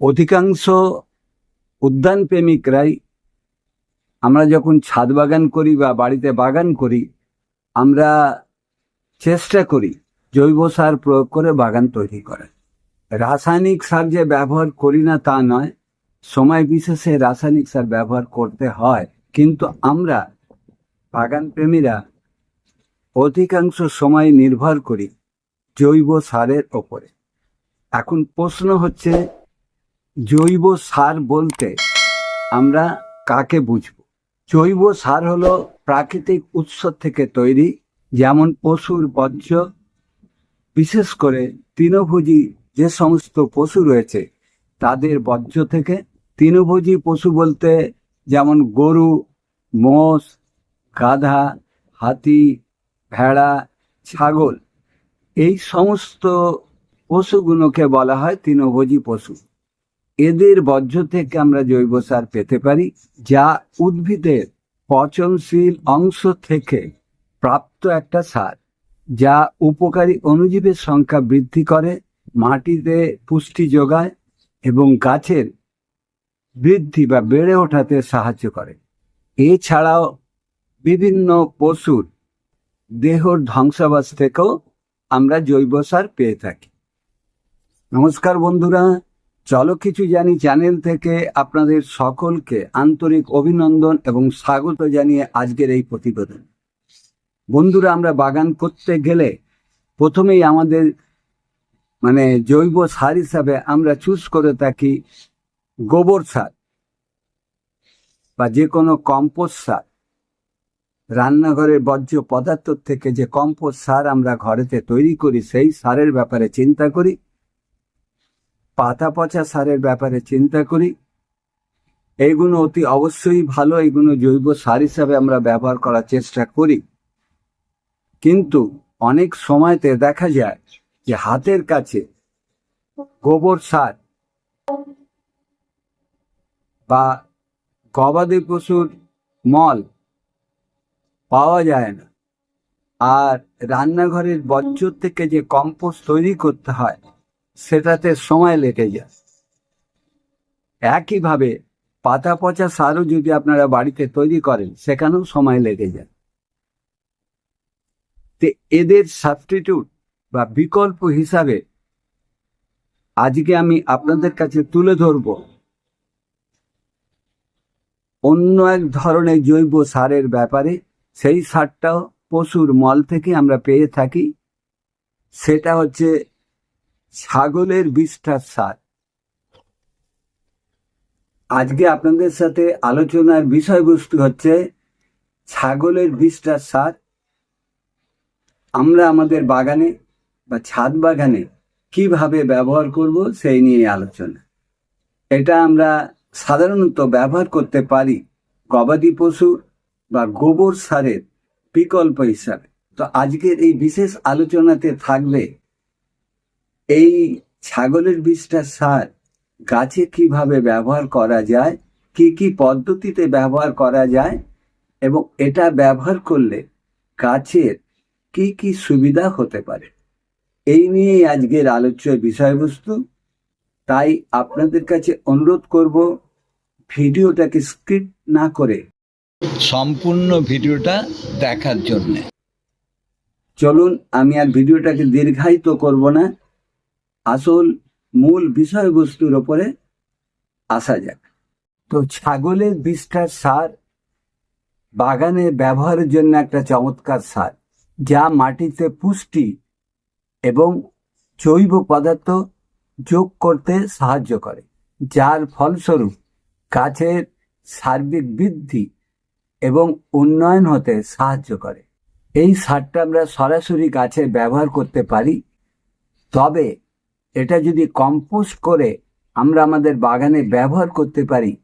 অধিকাংশ উদ্যান প্রেমিকরাই আমরা যখন ছাদ বাগান করি বা বাড়িতে বাগান করি, আমরা চেষ্টা করি জৈব সার প্রয়োগ করে বাগান তৈরি করার। রাসায়নিক সার যে ব্যবহার করি না তা নয়, সময় বিশেষে রাসায়নিক সার ব্যবহার করতে হয়, কিন্তু আমরা বাগান প্রেমীরা অধিকাংশ সময় নির্ভর করি জৈব সারের ওপরে। এখন প্রশ্ন হচ্ছে জৈব সার বলতে আমরা কাকে বুঝব? জৈব সার হলো প্রাকৃতিক উৎস থেকে তৈরি যেমন পশুর বর্জ্য। বিশেষ করে তৃণভোজী যে সমস্ত পশু রয়েছে, তাদের বর্জ্য থেকে তৃণভোজী পশু বলতে যেমন গরু, মোষ, গাধা, হাতি, ভেড়া, ছাগল, এই সমস্ত পশুগুলোকে বলা হয় তৃণভোজী পশু। এদের বর্জ্য থেকে আমরা জৈব সার পেতে পারি, যা উদ্ভিদের পচনশীল অংশ থেকে প্রাপ্ত একটা সার, যা উপকারী অণুজীবের সংখ্যা বৃদ্ধি করে, মাটিতে পুষ্টি যোগায় এবং গাছের বৃদ্ধি বা বেড়ে ওঠাতে সাহায্য করে। এছাড়াও বিভিন্ন পশুর দেহর ধ্বংসাবাস থেকেও আমরা জৈব সার পেয়ে থাকি। নমস্কার বন্ধুরা চলো কিছু জানি চ্যানেল থেকে আপনাদের সকলকে আন্তরিক অভিনন্দন এবং স্বাগত জানিয়ে আজকের এই প্রতিবেদন। বন্ধুরা, আমরা বাগান করতে গেলে প্রথমেই আমাদের মানে জৈব সার হিসাবে আমরা চুজ করে থাকি গোবর সার বা যে কোনো কম্পোস্ট সার। রান্নাঘরের বর্জ্য পদার্থ থেকে যে কম্পোস্ট সার আমরা ঘরেতে তৈরি করি, সেই সারের ব্যাপারে চিন্তা করি। পাতা পচা সারের ব্যাপারে চিন্তা করি। এইগুলো অতি অবশ্যই ভালো এইগুলো জৈব সার হিসাবে আমরা ব্যবহার করার চেষ্টা করি। কিন্তু অনেক সময়তে দেখা যায় যে হাতের কাছে গোবর সার বা গবাদি পশুর মল পাওয়া যায় না। আর রান্নাঘরের বর্জ্য থেকে যে কম্পোস্ট তৈরি করতে হয় সেটাতে সময় লেগে যায়। একইভাবে পাতা পচা সারও যদি আপনারা বাড়িতে তৈরি করেন, সেখানেও সময় লেগে যায়। তে এদের সাবস্টিটিউট বা বিকল্প হিসাবে আজকে আমি আপনাদের কাছে তুলে ধরব। অন্য এক ধরনের জৈব সারের ব্যাপারে, সেই সারটাও পশুর মল থেকে আমরা পেয়ে থাকি। সেটা হচ্ছে ছাগলের বিষ্ঠার সার। আজকে আপনাদের সাথে আলোচনার বিষয়বস্তু হচ্ছে ছাগলের বিষ্ঠার সার। আমরা আমাদের বাগানে বা ছাদ বাগানে কীভাবে ব্যবহার করব সেই নিয়ে আলোচনা। এটা আমরা সাধারণত ব্যবহার করতে পারি গবাদি পশু বা গোবর সারের বিকল্প হিসাবে। তো আজকের এই বিশেষ আলোচনাতে থাকবে এই ছাগলের বিষটা সার, গাছে কীভাবে ব্যবহার করা যায়, কি কি পদ্ধতিতে ব্যবহার করা যায় এবং এটা ব্যবহার করলে গাছের কি কি সুবিধা হতে পারে। এই নিয়েই আজকের আলোচ্য বিষয়বস্তু। তাই আপনাদের কাছে অনুরোধ করব, ভিডিওটাকে স্কিপ না করে সম্পূর্ণ ভিডিওটা দেখার জন্য। চলুন, আমি আর ভিডিওটাকে দীর্ঘায়িত করব না। আসল মূল বিষয়বস্তুর ওপরে আসা যাক। তো ছাগলের বিষটার সার, বাগানে ব্যবহারের জন্য একটা চমৎকার সার, যা মাটিতে পুষ্টি এবং জৈব পদার্থ যোগ করতে সাহায্য করে, যার ফলস্বরূপ গাছের সার্বিক বৃদ্ধি এবং উন্নয়ন হতে সাহায্য করে। এই সারটা আমরা সরাসরি গাছে ব্যবহার করতে পারি, তবে এটা যদি কম্পোস্ট করে আমরা আমাদের বাগানে ব্যবহার করতে পারি,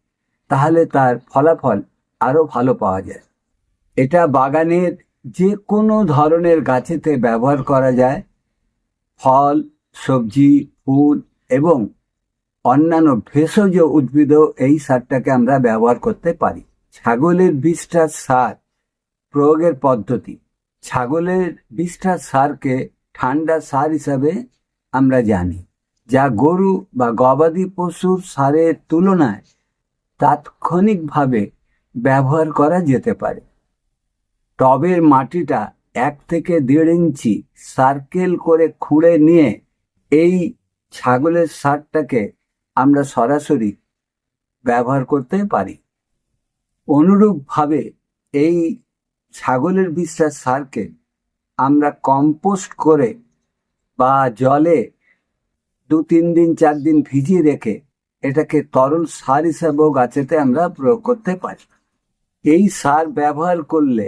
তাহলে তার ফলাফল আরও ভালো পাওয়া যায়। এটা বাগানের যে কোনো ধরনের গাছেতে ব্যবহার করা যায়। ফল, সবজি, ফুল এবং অন্যান্য ভেষজ উদ্ভিদও এই সারটাকে আমরা ব্যবহার করতে পারি। ছাগলের বিষটার সার প্রয়োগের পদ্ধতি। ছাগলের বিষটার সারকে ঠান্ডা সার হিসাবে আমরা জানি। যা গরু বা গবাদি পশুর সারের তুলনায় তাৎক্ষণিকভাবে ব্যবহার করা যেতে পারে। টবের মাটিটা এক থেকে দেড় ইঞ্চি সার্কেল করে খুঁড়ে নিয়ে এই ছাগলের সারটাকে আমরা সরাসরি ব্যবহার করতে পারি। অনুরূপভাবে এই ছাগলের বিশ্বাস সারকে আমরা কম্পোস্ট করে বা জলে দু, তিন দিন, চার দিন ভিজিয়ে রেখে এটাকে তরল সার হিসাবেও গাছেতে আমরা প্রয়োগ করতে পারি। এই সার ব্যবহার করলে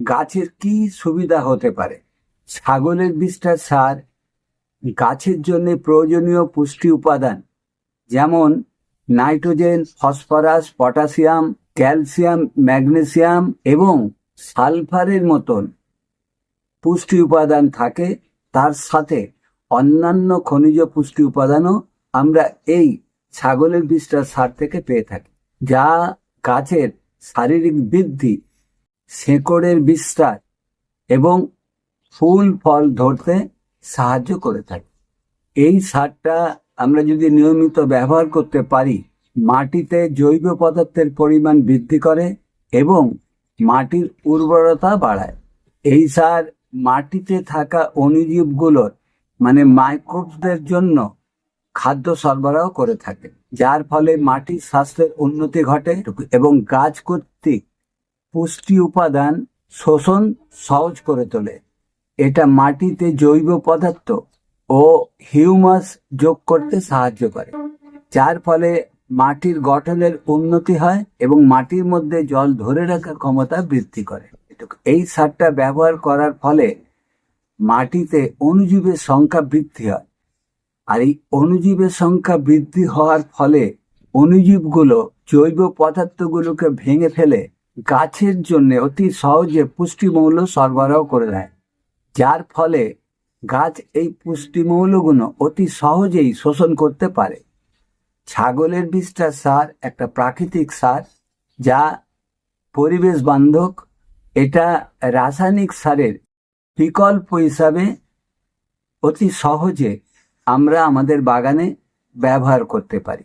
গাছের কি সুবিধা হতে পারে? ছাগলের বিষটা সার, গাছের জন্য প্রয়োজনীয় পুষ্টি উপাদান, যেমন nitrogen, phosphorus, potassium, calcium, magnesium এবং সালফারের মতন পুষ্টি উপাদান থাকে তার সাথে অন্যান্য খনিজ পুষ্টি উপাদানও আমরা এই ছাগলের বিষটা সার থেকে পেয়ে থাকি। যা গাছের শারীরিক বৃদ্ধি, শেকড়ের বিস্তার এবং ফুল, ফল ধরতে সাহায্য করে থাকে। এই সারটা আমরা যদি নিয়মিত ব্যবহার করতে পারি, মাটিতে জৈব পদার্থের পরিমাণ বৃদ্ধি করে এবং মাটির উর্বরতা বাড়ায়। এই সার মাটিতে থাকা অনুজীবগুলোর মানে মাইক্রোবসদের জন্য খাদ্য সরবরাহ করে থাকে, যার ফলে মাটির স্বাস্থ্যের উন্নতি ঘটে এবং গাছ কর্তৃক পুষ্টি উপাদান শোষণ সহজ করে তোলে। এটা মাটিতে জৈব পদার্থ ও হিউমাস যোগ করতে সাহায্য করে, যার ফলে মাটির গঠনের উন্নতি হয় এবং মাটির মধ্যে জল ধরে রাখার ক্ষমতা বৃদ্ধি করে। এই সারটা ব্যবহার করার ফলে মাটিতে অণুজীবের সংখ্যা বৃদ্ধি হয়। আর এই অণুজীবের সংখ্যা বৃদ্ধি হওয়ার ফলে অণুজীবগুলো জৈব পদার্থগুলোকে ভেঙে ফেলে গাছের জন্য অতি সহজে পুষ্টিমৌল সরবরাহ করে দেয়। যার ফলে গাছ এই পুষ্টিমৌলগুলো অতি সহজেই শোষণ করতে পারে। ছাগলের বিষটা সার, একটা প্রাকৃতিক সার, যা পরিবেশ বান্ধব এটা রাসায়নিক সারের বিকল্প হিসাবে অতি সহজে আমরা আমাদের বাগানে ব্যবহার করতে পারি।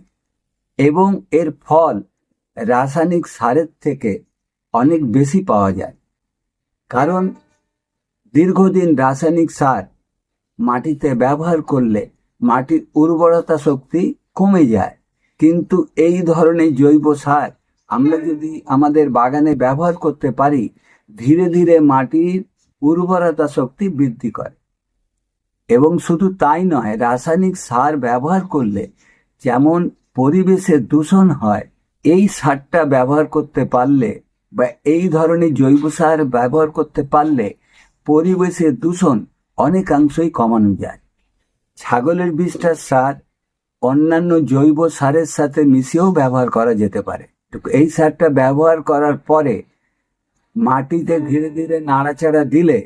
এবং এর ফল রাসায়নিক সারের থেকে অনেক বেশি পাওয়া যায়। কারণ দীর্ঘদিন রাসায়নিক সার মাটিতে ব্যবহার করলে মাটির উর্বরতা শক্তি কমে যায়। কিন্তু এই ধরনের জৈব সার আমরা যদি আমাদের বাগানে ব্যবহার করতে পারি ধীরে ধীরে মাটির উর্বরতা শক্তি বৃদ্ধি করে। এবং শুধু তাই নয়, রাসায়নিক সার ব্যবহার করলে যেমন পরিবেশে দূষণ হয়, এই সারটা ব্যবহার করতে পারলে বা এই ধরনের জৈব সার ব্যবহার করতে পারলে পরিবেশের দূষণ অনেকাংশই কমানো যায়। ছাগলের বিষটার সার অন্যান্য জৈব সারের সাথে মিশিয়েও ব্যবহার করা যেতে পারে। এই সারটা ব্যবহার করার পরে মাটিতে ধীরে ধীরে নাড়াচাড়া দিলে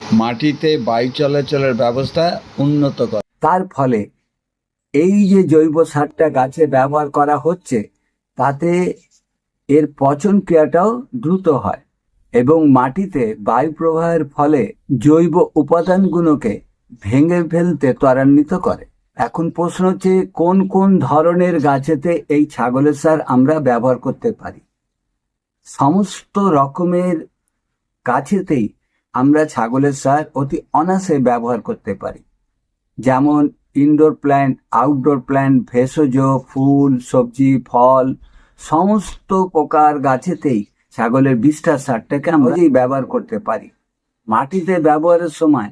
মাটিতে বায়ু চলাচলের ব্যবস্থা উন্নত করে। তার ফলে এই যে জৈব সারটা গাছে ব্যবহার করা হচ্ছে তাতে এর পচন ক্রিয়াটাও দ্রুত হয় এবং মাটিতে বায়ু প্রবাহের ফলে জৈব উপাদানগুলোকে ভেঙে ফেলতে ত্বরান্বিত করে। এখন প্রশ্ন হচ্ছে কোন কোন ধরনের গাছেতে এই ছাগলের সার আমরা ব্যবহার করতে পারি? সমস্ত রকমের গাছেতেই আমরা ছাগলের সার অতি অনায়াসে ব্যবহার করতে পারি। যেমন ইনডোর প্ল্যান্ট আউটডোর প্ল্যান্ট ভেষজ, ফুল, সবজি, ফল, সমস্ত প্রকার গাছেতেই ছাগলের বিষটার সারটাকে আমরা ব্যবহার করতে পারি। মাটিতে ব্যবহারের সময়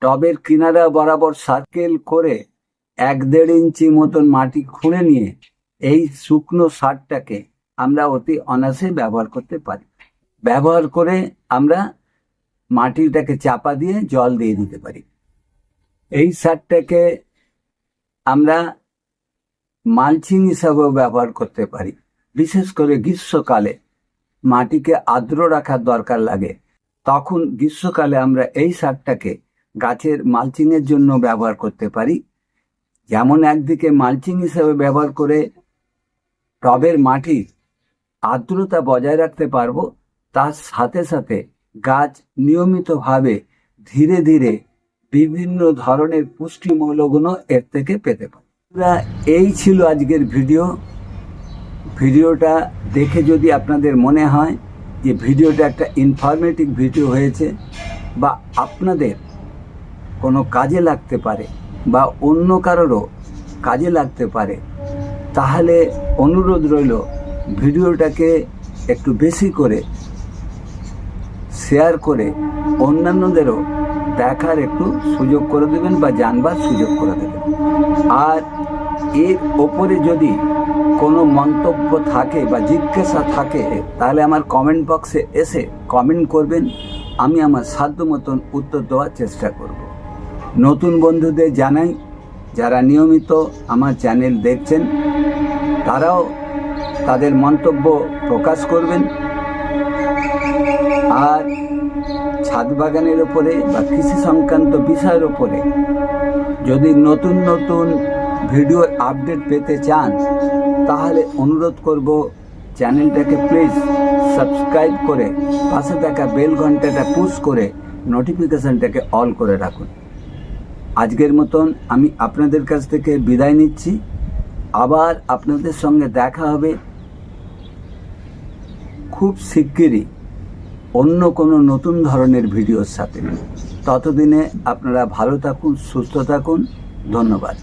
টবের কিনারা বরাবর সার্কেল করে এক দেড় ইঞ্চি মতন মাটি খুঁড়ে নিয়ে এই শুকনো সারটাকে আমরা অতি অনায়াসে ব্যবহার করতে পারি। ব্যবহার করে আমরা মাটিটাকে চাপা দিয়ে জল দিয়ে দিতে পারি। এই সারটাকে আমরা মালচিং হিসাবেও ব্যবহার করতে পারি। বিশেষ করে গ্রীষ্মকালে মাটিকে আর্দ্র রাখার দরকার লাগে। তখন গ্রীষ্মকালে আমরা এই সারটাকে গাছের মালচিংয়ের জন্য ব্যবহার করতে পারি। যেমন একদিকে মালচিং হিসাবে ব্যবহার করে টবের মাটির আর্দ্রতা বজায় রাখতে পারব, তার সাথে সাথে গাছ নিয়মিতভাবে ধীরে ধীরে বিভিন্ন ধরনের পুষ্টি মৌলগুলো এর থেকে পেতে পারি এই ছিল আজকের ভিডিও। ভিডিওটা দেখে যদি আপনাদের মনে হয় যে ভিডিওটা একটা ইনফরমেটিভ ভিডিও হয়েছে বা আপনাদের কোনো কাজে লাগতে পারে বা অন্য কারোরও কাজে লাগতে পারে, তাহলে অনুরোধ রইল ভিডিওটাকে একটু বেশি করে শেয়ার করে অন্যান্যদেরও দেখার একটু সুযোগ করে দেবেন বা জানবার সুযোগ করে দেবেন। আর এর ওপরে যদি কোনো মন্তব্য থাকে বা জিজ্ঞাসা থাকে, তাহলে আমার কমেন্ট বক্সে এসে কমেন্ট করবেন। আমি আমার সাধ্য মতন উত্তর দেওয়ার চেষ্টা করব। নতুন বন্ধুদের জানাই, যারা নিয়মিত আমার চ্যানেল দেখছেন, তারাও তাদের মন্তব্য প্রকাশ করবেন। আর ছাদ বাগানের ওপরে বা কৃষি সংক্রান্ত বিষয়ের ওপরে যদি নতুন নতুন ভিডিওর আপডেট পেতে চান, তাহলে অনুরোধ করব চ্যানেলটাকে প্লিজ সাবস্ক্রাইব করে পাশে থাকা বেল ঘন্টাটা পুশ করে নোটিফিকেশানটাকে অল করে রাখুন। আজকের মতন আমি আপনাদের কাছ থেকে বিদায় নিচ্ছি। আবার আপনাদের সঙ্গে দেখা হবে খুব শিগগিরই অন্য কোনো নতুন ধরনের ভিডিওর সাথে। ততদিনে আপনারা ভালো থাকুন, সুস্থ থাকুন। ধন্যবাদ।